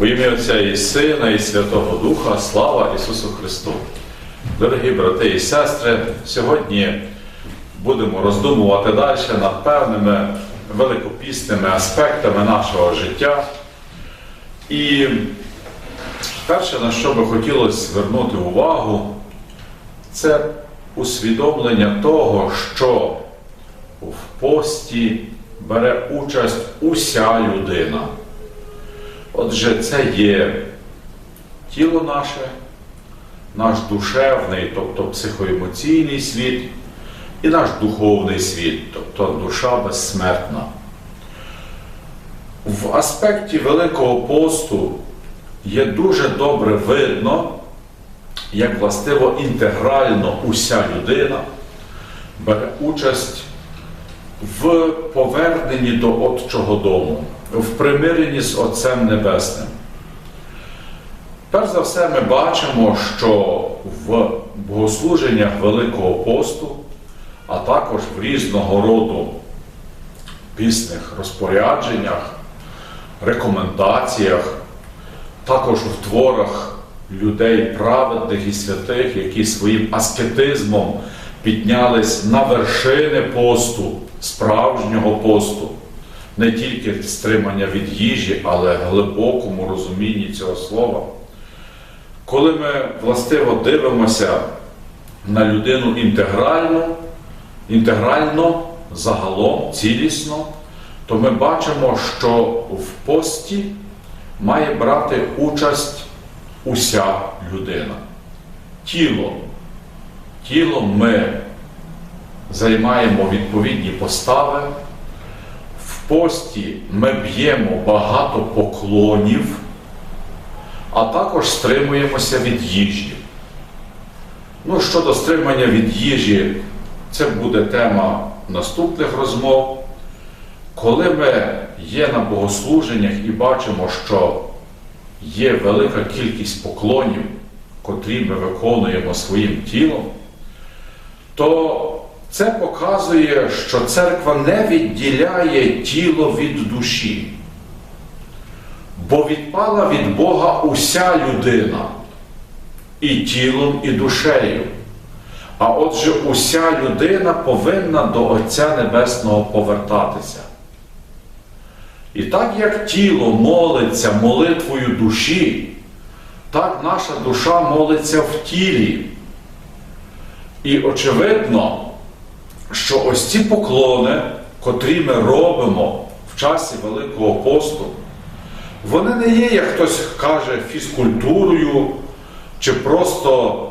У ім'я Отця і Сина, і Святого Духа, слава Ісусу Христу. Дорогі брати і сестри, сьогодні будемо роздумувати далі над певними великопісними аспектами нашого життя. І перше, на що би хотілося звернути увагу, це усвідомлення того, що в пості бере участь уся людина. Отже, це є тіло наше, наш душевний, тобто психоемоційний світ, і наш духовний світ, тобто душа безсмертна. В аспекті Великого посту є дуже добре видно, як властиво інтегрально уся людина бере участь в поверненні до Отчого дому, в примиренні з Отцем Небесним. Перш за все, ми бачимо, що в богослуженнях Великого посту, а також в різного роду пісних розпорядженнях, рекомендаціях, також в творах людей праведних і святих, які своїм аскетизмом піднялись на вершини посту, справжнього посту, не тільки стримання від їжі, але глибокому розумінні цього слова. Коли ми властиво дивимося на людину інтегрально, інтегрально, загалом, цілісно, то ми бачимо, що в пості має брати участь уся людина. Тіло. Тілом ми займаємо відповідні постави. Пості ми б'ємо багато поклонів, а також стримуємося від їжі. Ну, щодо стримання від їжі, це буде тема наступних розмов. Коли ми є на богослуженнях і бачимо, що є велика кількість поклонів, котрі ми виконуємо своїм тілом, то це показує, що церква не відділяє тіло від душі, бо відпала від Бога уся людина і тілом, і душею. А отже, уся людина повинна до Отця Небесного повертатися. І так як тіло молиться молитвою душі, так наша душа молиться в тілі. І очевидно, що ось ці поклони, котрі ми робимо в часі Великого посту, вони не є, як хтось каже, фізкультурою чи просто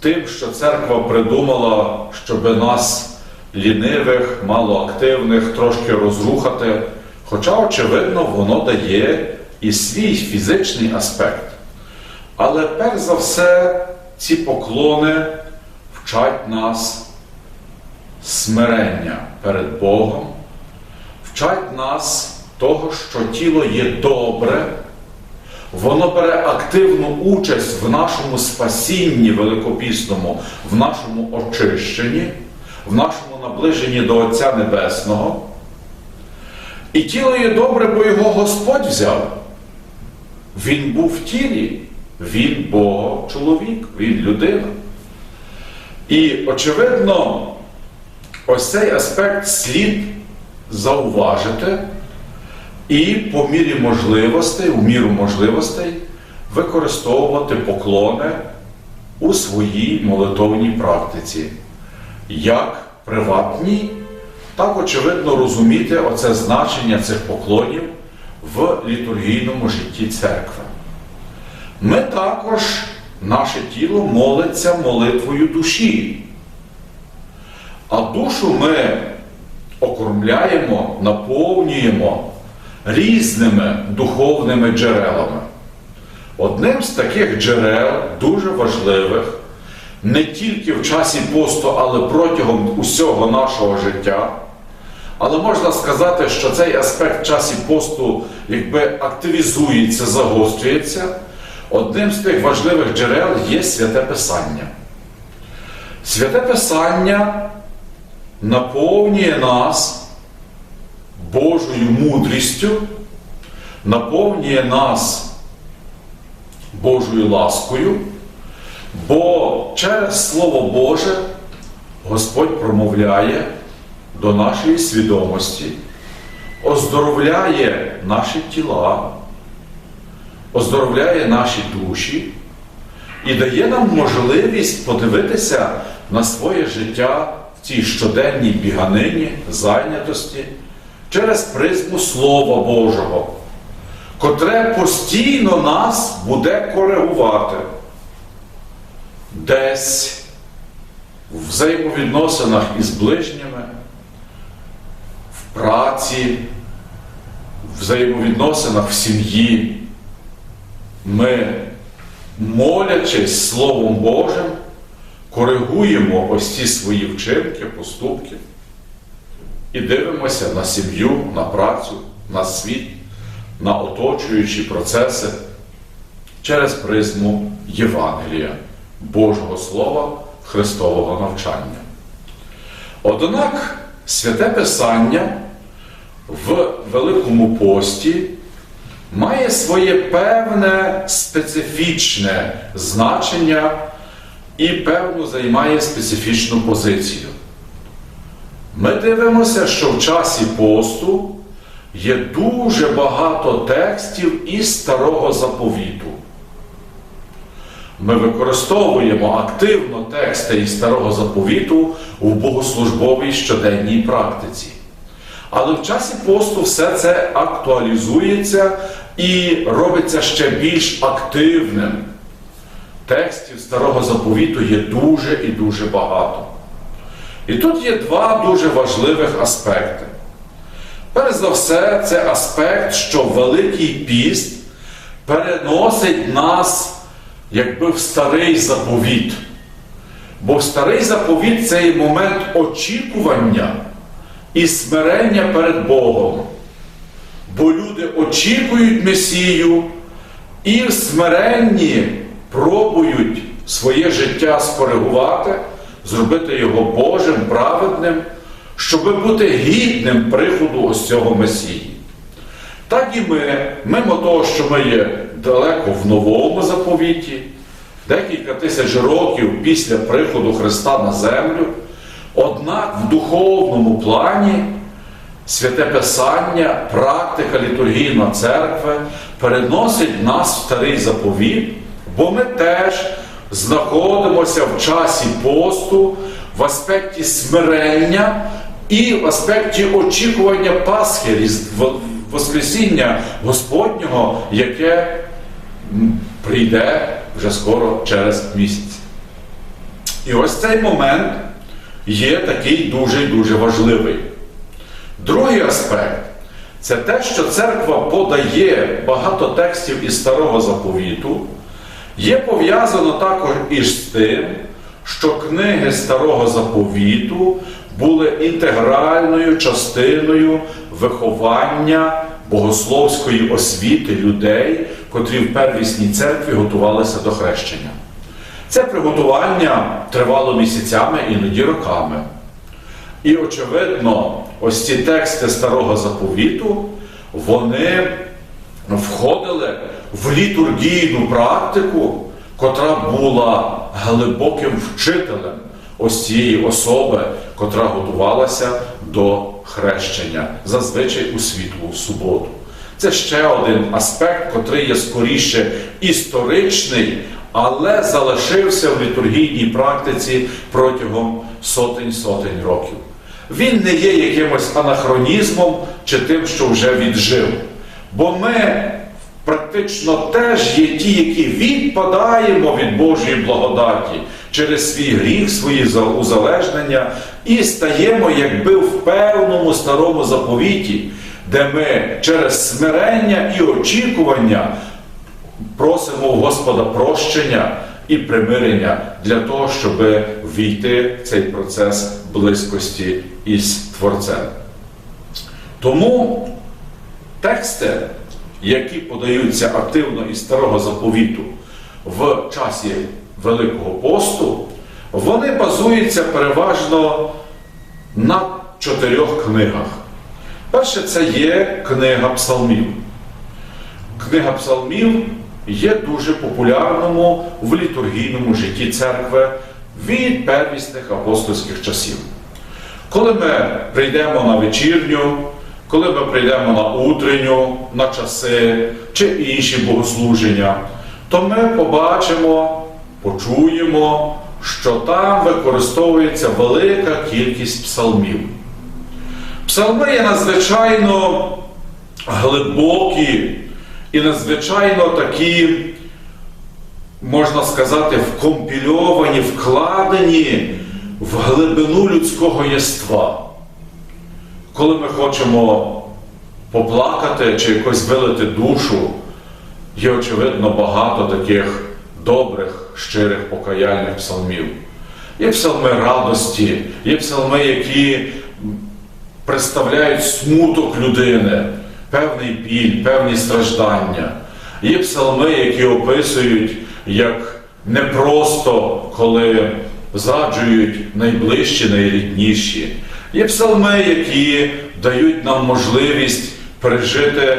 тим, що церква придумала, щоб нас лінивих, малоактивних трошки розрухати. Хоча, очевидно, воно дає і свій фізичний аспект. Але перш за все, ці поклони вчать нас смирення перед Богом, вчать нас того, що тіло є добре, воно бере активну участь в нашому спасінні великопісному, в нашому очищенні, в нашому наближенні до Отця Небесного. І тіло є добре, бо його Господь взяв. Він був в тілі, він Бога чоловік, він людина. І, очевидно, ось цей аспект слід зауважити і по мірі можливостей, у міру можливостей, використовувати поклони у своїй молитовній практиці, як приватній, так, очевидно, розуміти оце значення цих поклонів в літургійному житті церкви. Ми також, наше тіло молиться молитвою душі. А душу ми окормляємо, наповнюємо різними духовними джерелами. Одним з таких джерел, дуже важливих, не тільки в часі посту, але протягом усього нашого життя. Але можна сказати, що цей аспект часі посту якби активізується, загострюється. Одним з тих важливих джерел є святе Писання. Святе Писання наповнює нас Божою мудрістю, наповнює нас Божою ласкою, бо через Слово Боже Господь промовляє до нашої свідомості, оздоровляє наші тіла, оздоровляє наші душі і дає нам можливість подивитися на своє життя цій щоденній біганині, зайнятості через призму Слова Божого, котре постійно нас буде коригувати десь в взаємовідносинах із ближніми, в праці, в взаємовідносинах в сім'ї. Ми, молячись Словом Божим, коригуємо ось ці свої вчинки, поступки і дивимося на сім'ю, на працю, на світ, на оточуючі процеси через призму Євангелія, Божого Слова, Христового навчання. Однак святе Писання в Великому пості має своє певне специфічне значення і певну займає специфічну позицію. Ми дивимося, що в часі посту є дуже багато текстів із старого заповіту. Ми використовуємо активно тексти із старого заповіту в богослужбовій щоденній практиці. Але в часі посту все це актуалізується і робиться ще більш активним. Текстів старого заповіту є дуже і дуже багато. І тут є два дуже важливих аспекти. Перш за все, це аспект, що Великий піст переносить нас якби в старий заповіт. Бо старий заповіт це є момент очікування і смирення перед Богом. Бо люди очікують Месію і в смиренні пробують своє життя скоригувати, зробити його Божим, праведним, щоб бути гідним приходу ось цього Месії. Так і ми, мимо того, що ми є далеко в новому заповіті, декілька тисяч років після приходу Христа на землю, однак в духовному плані святе Писання, практика літургійної церкви переносить нас в старий заповіт, бо ми теж знаходимося в часі посту в аспекті смирення і в аспекті очікування Пасхи, Воскресіння Господнього, яке прийде вже скоро через місяць. І ось цей момент є такий дуже дуже важливий. Другий аспект це те, що церква подає багато текстів із старого заповіту, є пов'язано також із тим, що книги старого заповіту були інтегральною частиною виховання богословської освіти людей, котрі в первісній церкві готувалися до хрещення. Це приготування тривало місяцями, іноді роками. І, очевидно, ось ці тексти старого заповіту, вони входили в літургійну практику, котра була глибоким вчителем ось цієї особи, котра готувалася до хрещення, зазвичай у світлу суботу. Це ще один аспект, котрий є скоріше історичний, але залишився в літургійній практиці протягом сотень-сотень років. Він не є якимось анахронізмом чи тим, що вже віджив. Бо ми практично теж є ті, які відпадаємо від Божої благодаті через свій гріх, свої узалежнення і стаємо якби в певному старому заповіті, де ми через смирення і очікування просимо у Господа прощення і примирення для того, щоб війти в цей процес близькості із Творцем. Тому тексти, які подаються активно із старого заповіту в часі Великого посту, вони базуються переважно на чотирьох книгах. Перше, це є книга псалмів. Книга псалмів є дуже популярному в літургійному житті церкви від первісних апостольських часів. Коли ми прийдемо на вечірню, коли ми прийдемо на утренню, на часи чи інші богослуження, то ми побачимо, почуємо, що там використовується велика кількість псалмів. Псалми є надзвичайно глибокі і надзвичайно такі, можна сказати, вкомпільовані, вкладені в глибину людського єства. Коли ми хочемо поплакати чи якось вилити душу, є, очевидно, багато таких добрих, щирих покаяльних псалмів. Є псалми радості, є псалми, які представляють смуток людини, певний біль, певні страждання. Є псалми, які описують як непросто, коли зраджують найближчі, найрідніші. Є псалми, які дають нам можливість пережити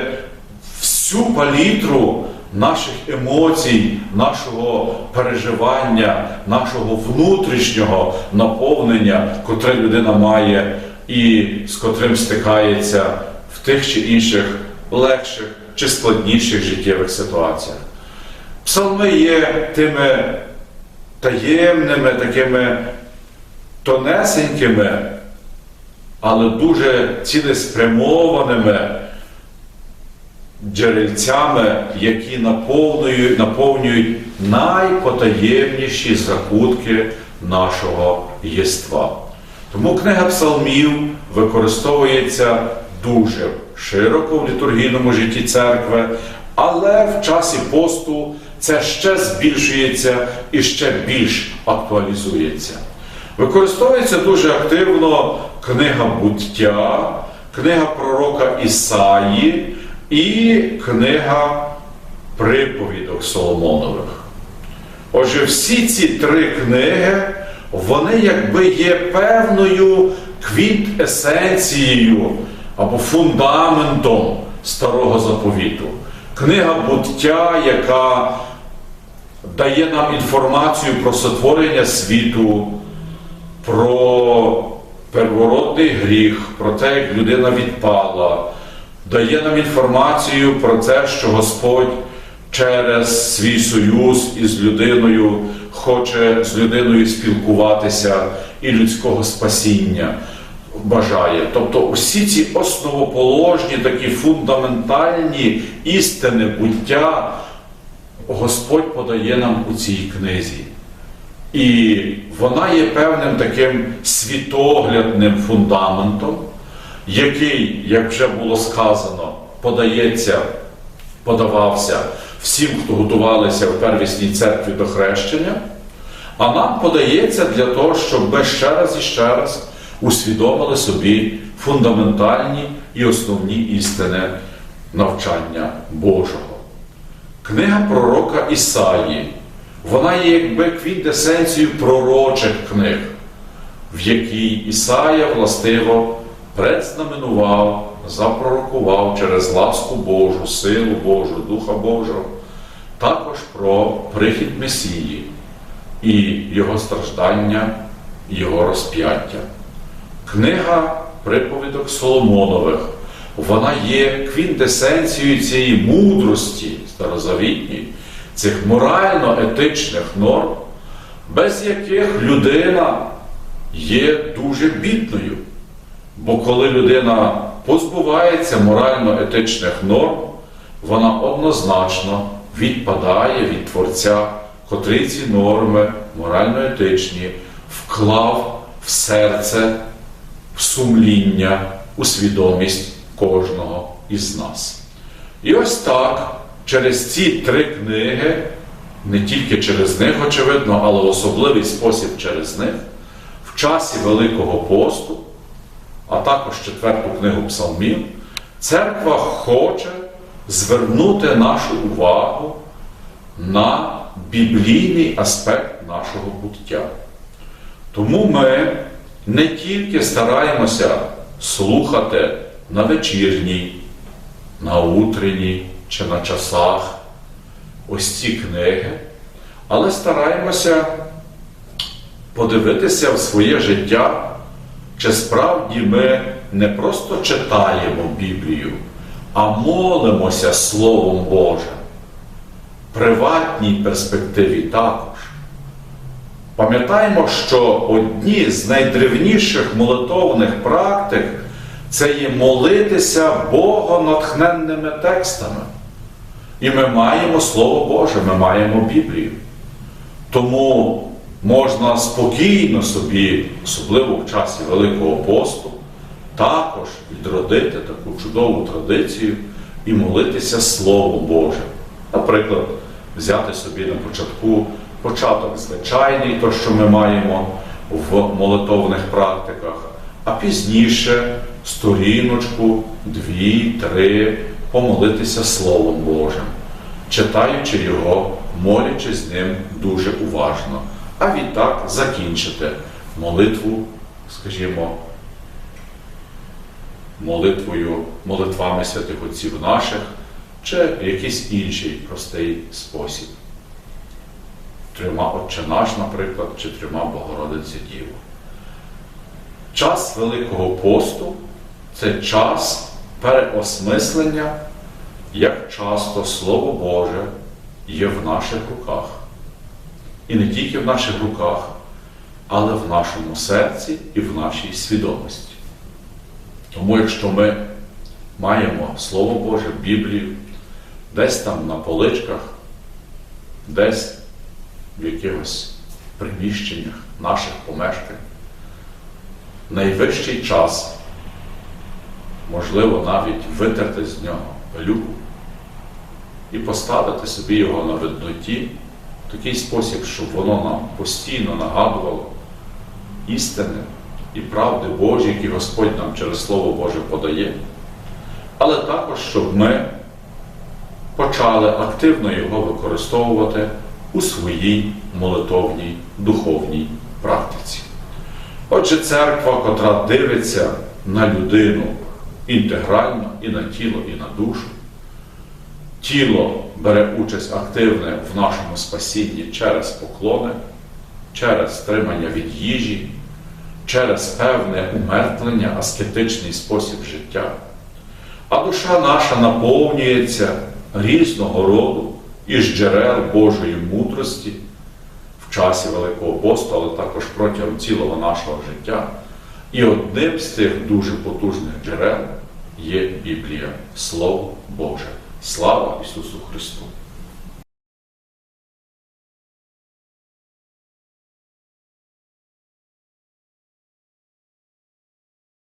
всю палітру наших емоцій, нашого переживання, нашого внутрішнього наповнення, котре людина має і з котрим стикається в тих чи інших легших чи складніших життєвих ситуаціях. Псалми є тими таємними, такими тонесенькими, але дуже цілеспрямованими джерельцями, які наповнюють, наповнюють найпотаємніші закутки нашого єства. Тому книга псалмів використовується дуже широко в літургійному житті церкви, але в часі посту це ще збільшується і ще більш актуалізується. Використовується дуже активно книга буття, книга пророка Ісаї і книга приповідок Соломонових. Отже, всі ці три книги, вони якби є певною квінт-есенцією або фундаментом старого заповіту. Книга буття, яка дає нам інформацію про сотворення світу, про первородний гріх, про те, як людина відпала, дає нам інформацію про те, що Господь через свій союз із людиною хоче з людиною спілкуватися і людського спасіння бажає. Тобто усі ці основоположні, такі фундаментальні істини буття Господь подає нам у цій книзі. І вона є певним таким світоглядним фундаментом, який, як вже було сказано, подається, подавався всім, хто готувалися в первісній церкві до хрещення, а нам подається для того, щоб ми ще раз і ще раз усвідомили собі фундаментальні і основні істини навчання Божого. Книга пророка Ісаї, вона є якби квінтесенцією пророчих книг, в якій Ісая властиво предзнаменував, запророкував через ласку Божу, силу Божу, Духа Божого, також про прихід Месії і Його страждання, Його розп'яття. Книга приповідок Соломонових, вона є квінтесенцією цієї мудрості старозавітньої, цих морально-етичних норм, без яких людина є дуже бідною. Бо коли людина позбувається морально-етичних норм, вона однозначно відпадає від Творця, котрий ці норми морально-етичні вклав в серце, в сумління, у свідомість кожного із нас. І ось так, через ці три книги, не тільки через них, очевидно, але особливий спосіб через них, в часі Великого посту, а також четверту книгу Псалмів, церква хоче звернути нашу увагу на біблійний аспект нашого буття. Тому ми не тільки стараємося слухати на вечірній, на утренній чи на часах ось ці книги, але стараємося подивитися в своє життя, чи справді ми не просто читаємо Біблію, а молимося Словом Божим. Приватній перспективі також. Пам'ятаємо, що одні з найдревніших молитовних практик це є молитися богонатхненними текстами. І ми маємо Слово Боже, ми маємо Біблію. Тому можна спокійно собі, особливо в часі Великого посту, також відродити таку чудову традицію і молитися Словом Божим. Наприклад, взяти собі на початку початок звичайний, то, що ми маємо в молитовних практиках, а пізніше сторіночку, дві, три, помолитися Словом Божим, читаючи його, молячи з ним дуже уважно, а відтак закінчити молитву, скажімо, молитвою, молитвами святих отців наших, чи якийсь інший простий спосіб. Трьома Отче наш, наприклад, чи трьома Богородиці Діву. Час Великого посту це час переосмислення, як часто Слово Боже є в наших руках. І не тільки в наших руках, але в нашому серці і в нашій свідомості. Тому якщо ми маємо Слово Боже, Біблію, десь там на поличках, десь в якихось приміщеннях наших помешкань, найвищий час, можливо, навіть витерти з нього пилюку і поставити собі його на видноті в такий спосіб, щоб воно нам постійно нагадувало істини і правди Божі, які Господь нам через Слово Боже подає, але також, щоб ми почали активно його використовувати у своїй молитовній духовній практиці. Отже, церква, котра дивиться на людину інтегрально і на тіло, і на душу, тіло бере участь активне в нашому спасінні через поклони, через стримання від їжі, через певне умертвлення, аскетичний спосіб життя. А душа наша наповнюється різного роду із джерел Божої мудрості в часі Великого посту, але також протягом цілого нашого життя. І одним з цих дуже потужних джерел є Біблія, Слово Боже. Слава Ісусу Христу!